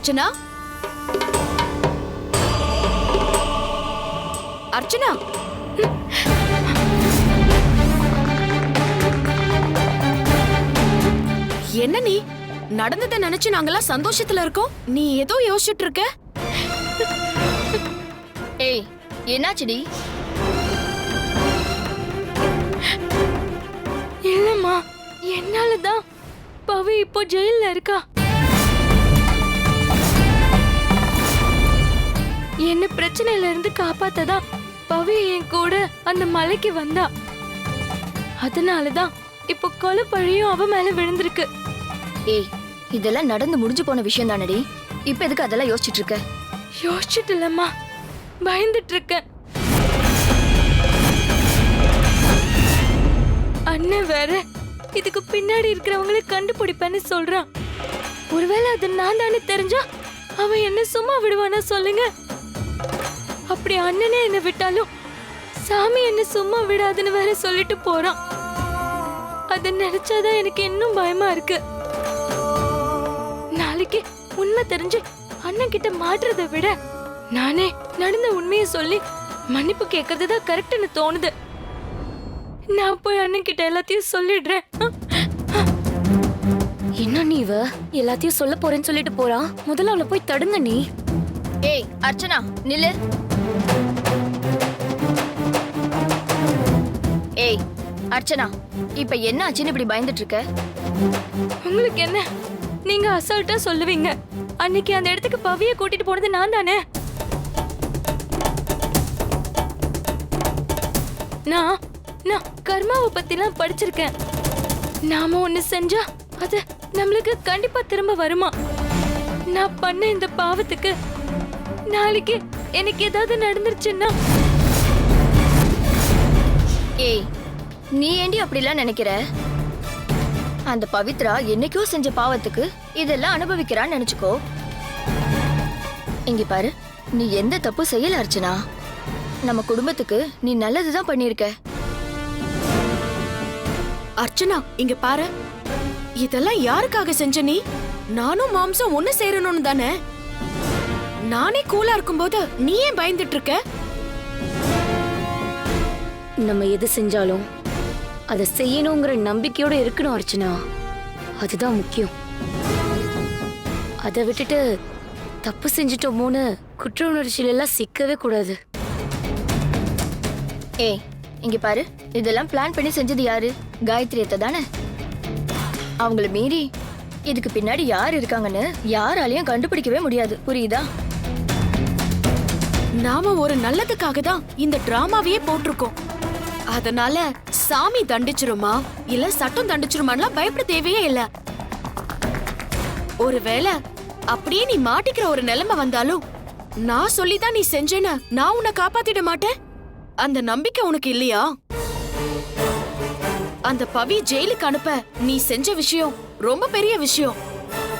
அர்ச்சனா? அர்ச்சனா? என்ன நீ? நடந்ததை நினைச்சு நாங்கெல்லாம் சந்தோஷத்துல இருக்கோம். நீ ஏதோ யோசிச்சுட்டு இருக்க? ஏய் என்னாச்சுடி இல்லம்மா என்னாலதான் பவி இப்போ ஜெயில்ல இருக்கா? பிரச்சனையில இருந்து காப்பாத்ததா? பவி என் கூட அந்த மலைக்கு வந்தா. அதனாலதான் இப்போ கொலை பழியும் அவ மேல விழுந்திருக்கு. ஏய் இதெல்லாம் நடந்து முடிஞ்சு போன விஷயம் தானடி இப்ப எதுக்கு அதெல்லாம் யோசிச்சுட்டு இருக்க யோசிச்சுட்டு இல்லம்மா பயந்துட்டு இருக்கேன் அண்ணன் வேற இதுக்கு பின்னாடி இருக்கிறவங்கள கண்டுபிடிப்பேன்னு சொல்றான். ஒருவேளை அது நான் தானே தெரிஞ்சா அவன் என்ன சும்மா விடுவானா சொல்லுங்க. அப்படி அண்ணனே என்ன விட்டாலும் சாமி என்ன சும்மா விடாதுன்னு வேற சொல்லிட்டு போறான். அத நினைச்சாதான் எனக்கு இன்னும் பயமா இருக்கு. நாளைக்கு உண்மை தெரிஞ்சு அண்ணன் கிட்ட மாட்டுறதை விட நானே நடந்த உண்மையை சொல்லி மன்னிப்பு கேட்கறது தான் கரெக்ட்னு தோணுது. நான் போய் அண்ணன் கிட்ட எல்லாத்தையும் சொல்லிடுறேன். என்ன நீ இவ எல்லாத்தையும் சொல்ல போறேன்னு சொல்லிட்டு போறா முதல்ல அவளை போய் தடுங்க நீ. ஏய் அர்ச்சனா நில்லு. ஏய் அர்ச்சனா இப்ப என்ன ஆச்சுன்னு இப்படி பயந்துட்டு இருக்க உங்களுக்கு என்ன? நீங்க அசால்ட்டா சொல்லுவீங்க. அன்னைக்கு அந்த இடத்துக்கு பவிய கூட்டிட்டு போனது நான் தானே? நான் நான் கர்மாவை பத்திலாம் படிச்சிருக்கேன். நாம ஒண்ணு செஞ்சா அது நம்மளுக்கு கண்டிப்பா திரும்ப வருமா? நான் பண்ண இந்த பாவத்துக்கு நாளைக்கு எனக்கு ஏதாவது நடந்துருச்சுன்னா? ஏய் நீ ஏண்டி அப்படிலாம் நினைக்கிற? அந்த பவித்ரா என்னைக்கோ செஞ்ச பாவத்துக்கு இதெல்லாம் அனுபவிக்கிறான்னு நினைச்சுக்கோ. இங்க பாரு நீ எந்த தப்பு செய்யல அர்ச்சனா? நம்ம குடும்பத்துக்கு நீ நல்லதுதான் பண்ணிருக்க அர்ச்சனா இங்க பாரு. இதெல்லாம் யாருக்காக செஞ்ச நீ? நானும் மாம்சம் ஒண்ணு சேரணும்னு தானே? நானே கூலா இருக்கும்போது நீ ஏன் பயந்துட்டு இருக்க? நம்ம எது செஞ்சாலும் அதை செய்யணுங்கிற நம்பிக்கையோட இருக்கணும் அர்ச்சனா. அதுதான் முக்கியம். அதை விட்டுட்டு தப்பு செஞ்சிட்டோமோன்னு குற்ற உணர்ச்சியில எல்லாம் சிக்கவே கூடாது. ஏய் இங்க பாரு. இதெல்லாம் பிளான் பண்ணி செஞ்சது யாரு? காயத்ரி அத்தை தானே? அவங்கள மீறி இதுக்கு பின்னாடி யார் இருக்காங்கன்னு யாராலையும் கண்டுபிடிக்கவே முடியாது. புரியுதா? நாம ஒரு நல்லதுக்காக தான் இந்த டிராமாவையே போட்டிருக்கோம். அதனால சாமி தண்டிச்சிருமா? இல்ல சட்டம் தண்டிச்சிருமான்லாம் பயப்பட தேவையே இல்ல. ஒருவேளை அப்படியே நீ மாட்டிக்கிற ஒரு நிலைமை வந்தாலும் நான் சொல்லிதான் நீ செஞ்சேன்னு நான் உன்னை காப்பாத்திட மாட்டேன்? அந்த நம்பிக்கை உனக்கு இல்லையா? அந்த பவி ஜெயிலுக்கு அனுப்ப நீ செஞ்ச விஷயம் ரொம்ப பெரிய விஷயம்.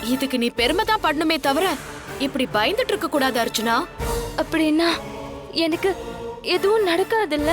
இதுக்கு நீ பெருமை தான் பண்ணணுமே தவிர இப்படி பயந்துட்டு இருக்க கூடாது அர்ச்சனா. அப்படின்னா எனக்கு எதுவும் நடக்காதுல்ல?